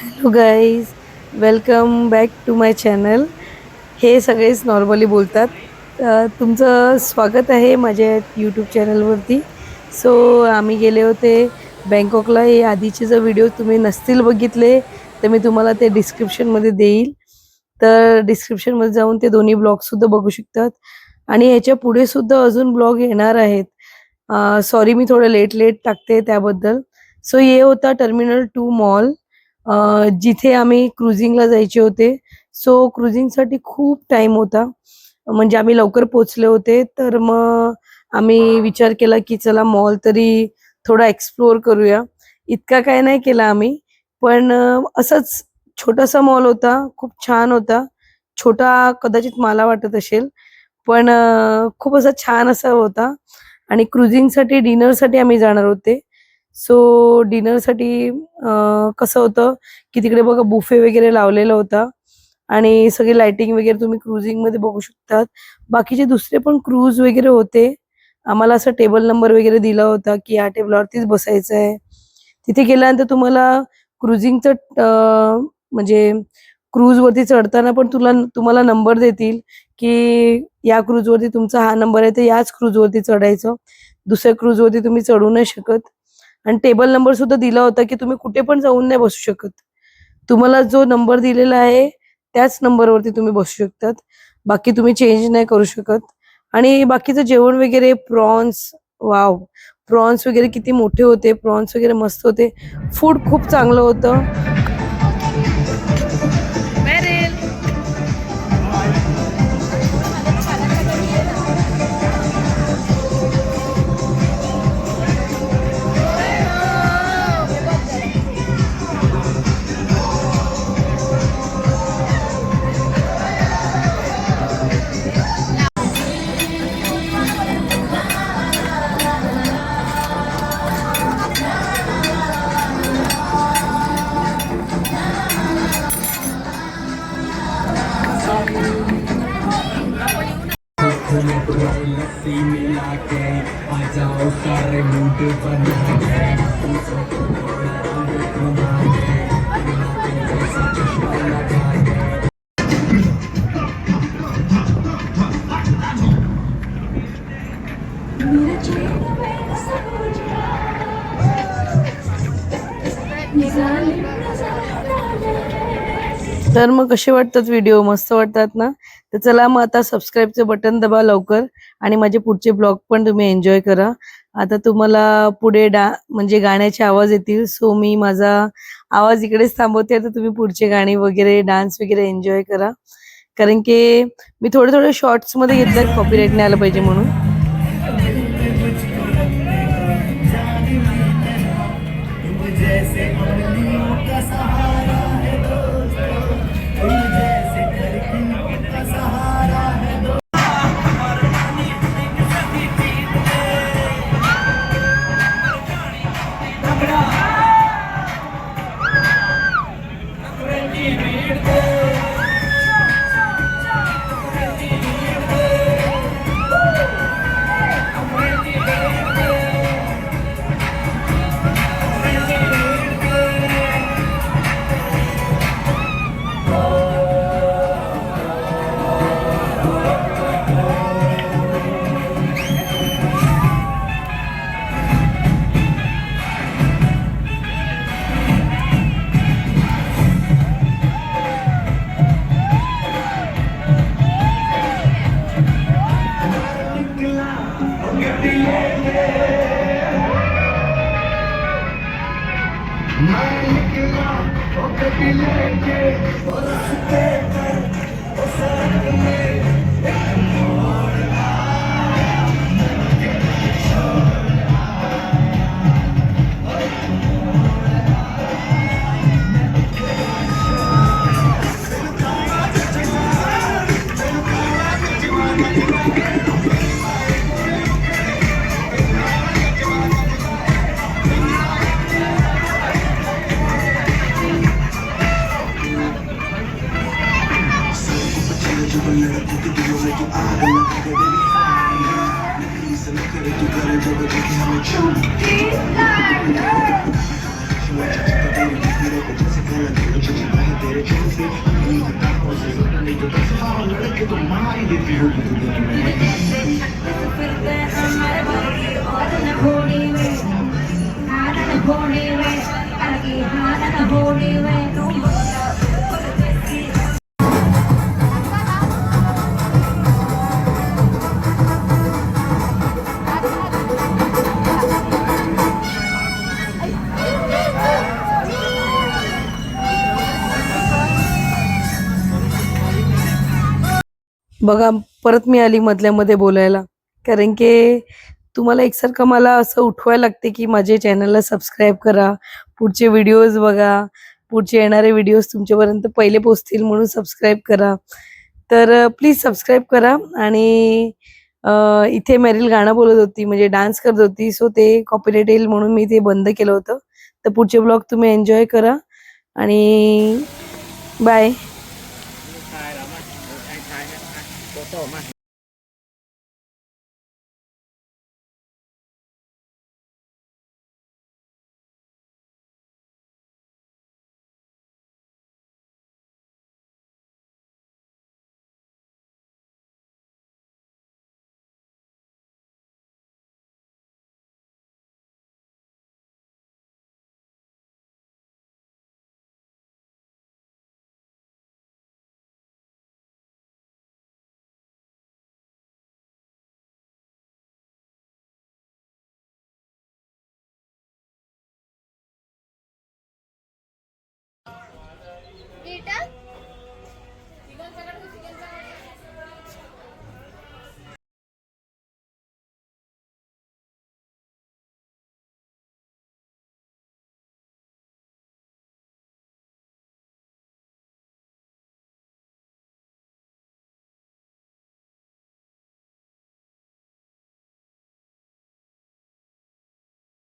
Hello guys welcome back to my channel हे सगळेच normally बोलतात. तुमचं स्वागत आहे माझ्या यूट्यूब चॅनलवरती सो आम्ही गेले होते बँकॉकला हे आधीचे जर व्हिडिओ तुम्ही नसतील बघितले तर मी तुम्हाला ते डिस्क्रिप्शनमध्ये देईल. तर डिस्क्रिप्शनमध्ये जाऊन ते दोन्ही ब्लॉगसुद्धा बघू शकतात. आणि ह्याच्या पुढे सुद्धा अजून ब्लॉग येणार आहेत. सॉरी मी थोडं लेट लेट टाकते त्याबद्दल. सो हे होता टर्मिनल टू मॉल जिथे आम्ही क्रुझिंगला जायचे होते. सो क्रुझिंगसाठी खूप टाइम होता. म्हणजे आम्ही लवकर पोचले होते. तर मग आम्ही विचार केला की चला मॉल तरी थोडा एक्सप्लोअर करूया. इतका काय नाही केला आम्ही. पण असंच छोटासा मॉल होता. खूप छान होता. छोटा कदाचित मला वाटत असेल. पण खूप असा छान असा होता. आणि क्रुझिंगसाठी डिनरसाठी आम्ही जाणार होते. सो डिनरसाठी कसं होतं की तिकडे बघा बुफे वगैरे लावलेला होता आणि सगळी लाइटिंग वगैरे तुम्ही क्रुझिंगमध्ये बघू शकतात. बाकीचे दुसरे पण क्रूज वगैरे होते. आम्हाला असं टेबल नंबर वगैरे दिला होता की या टेबलावरतीच बसायचं आहे तिथे गेल्यानंतर तुम्हाला क्रुझिंगचं म्हणजे क्रूजवरती चढताना पण तुला तुम्हाला नंबर देतील की या क्रूजवरती तुमचा हा नंबर आहे तर याच क्रूजवरती चढायचं. दुसऱ्या क्रूजवरती तुम्ही चढू नाही शकत. आणि टेबल नंबर सुद्धा दिला होता की तुम्ही कुठे पण जाऊन नाही बसू शकत. तुम्हाला जो नंबर दिलेला आहे त्याच नंबरवरती तुम्ही बसू शकतात. बाकी तुम्ही चेंज नाही करू शकत. आणि बाकीचं जेवण वगैरे प्रॉन्स वाव प्रॉन्स वगैरे किती मोठे होते प्रॉन्स वगैरे मस्त होते. फूड खूप चांगलं होतं. लस्सी मिला के आ जाओ सारे मूड बना के तर मग कसे वाटतात व्हिडिओ मस्त वाटतात ना? तर चला मग आता सबस्क्राईबचं बटन दबा लवकर आणि माझे पुढचे ब्लॉग पण तुम्ही एन्जॉय करा. आता तुम्हाला पुढे डा म्हणजे गाण्याचे आवाज येतील. सो मी माझा आवाज इकडेच थांबवते. आता तुम्ही पुढचे गाणी वगैरे डान्स वगैरे एन्जॉय करा. कारण की मी थोडे थोडे शॉर्ट्समध्ये कॉपीराईट नाही आलं पाहिजे म्हणून. Foda-se बघा परत मी आली मधल्यामध्ये बोलायला. कारण की तुम्हाला एकसारखं मला असं उठवायला लागते की माझे चॅनलला सबस्क्राईब करा पुढचे व्हिडिओज बघा पुढचे येणारे व्हिडिओज तुमच्यापर्यंत पहिले पोचतील म्हणून सबस्क्राईब करा. तर प्लीज सबस्क्राईब करा आणि इथे मॅरिल गाणं बोलत होती म्हणजे डान्स करत होती सो ते कॉपीराईट येईल म्हणून मी ते बंद केलं होतं. तर पुढचे ब्लॉग तुम्ही एन्जॉय करा आणि बाय